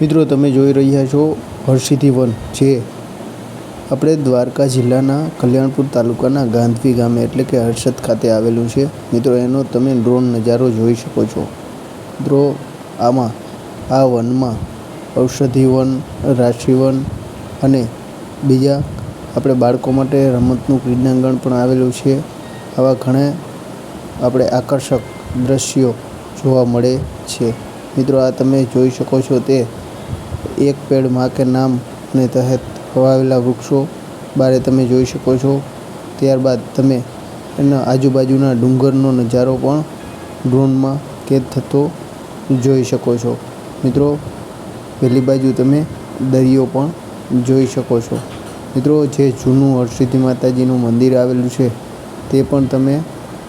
મિત્રો, તમે જોઈ રહ્યા છો હરસિદ્ધિ વન, જે આપણે દ્વારકા જિલ્લાના કલ્યાણપુર તાલુકાના ગાંધવી ગામે એટલે કે હર્ષદ ખાતે આવેલું છે. મિત્રો, એનો તમે ડ્રોન નજારો જોઈ શકો છો. મિત્રો, આમાં, આ વનમાં ઔષધિ વન, રાશિ વન અને બીજા આપણે બાળકો માટે રમતનું ક્રીડાંગણ પણ આવેલું છે. આવા ઘણા આપણે આકર્ષક દ્રશ્યો જોવા મળે છે. મિત્રો, આ તમે જોઈ શકો છો તે એક પેડમાં કે નામ ને તહેત વાવેલા વૃક્ષો બારે તમે જોઈ શકો છો. ત્યારબાદ તમે એના આજુબાજુના ડુંગરનો નજારો પણ ડ્રોનમાં કેદ થતો જોઈ શકો છો. મિત્રો પેલી બાજુ તમે દરિયો પણ જોઈ શકો છો. મિત્રો, જે જૂનું હરસિદ્ધિ માતાજીનું મંદિર આવેલું છે, તે પણ તમે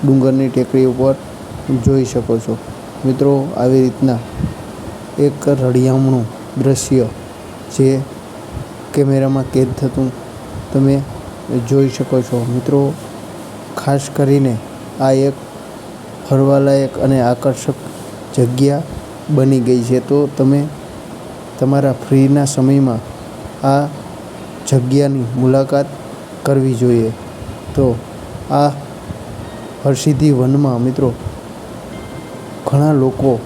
ડુંગરની ટેકરી ઉપર જોઈ શકો છો. મિત્રો, આવી રીતના એક રળિયામણું દૃશ્ય જે કેમેરામાં કેદ થતું તમે જોઈ શકો છો. મિત્રો, ખાસ કરીને આ એક ફરવાલાયક અને આકર્ષક જગ્યા બની ગઈ છે. તો તમે તમારા ફ્રીના સમયમાં આ જગ્યાની મુલાકાત કરવી જોઈએ. તો આ હરસિદ્ધિ વનમાં મિત્રો, ઘણા લોકો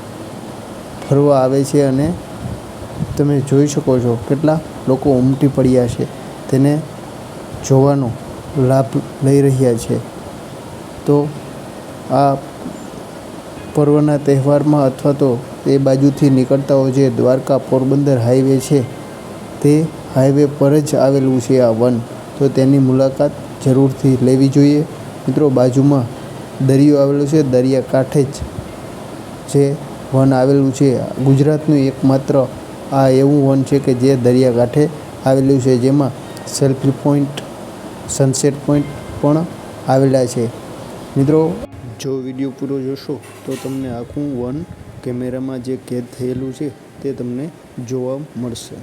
ફરવા આવે છે અને તમે જોઈ શકો છો કેટલા લોકો ઉમટી પડ્યા છે. તેને જોવાનો લાભ લઈ રહ્યા છે. તો આ પર્વના તહેવારમાં અથવા તો એ બાજુથી નીકળતા હોય જે દ્વારકા પોરબંદર હાઈવે છે, તે હાઈવે પર જ આવેલું છે આ વન. તો તેની મુલાકાત જરૂરથી લેવી જોઈએ. મિત્રો, બાજુમાં દરિયો આવેલો છે, દરિયા કાંઠે જ જે વન આવેલું છે. ગુજરાતનું એકમાત્ર આ એવું વન છે કે જે દરિયાકાંઠે આવેલું છે, જેમાં સેલ્ફી પોઈન્ટ સનસેટ પોઈન્ટ પણ આવેલા છે. મિત્રો, જો વીડિયો પૂરો જોશો, તો તમને આખું વન કેમેરામાં જે કેદ થયેલું છે, તે તમને જોવા મળશે.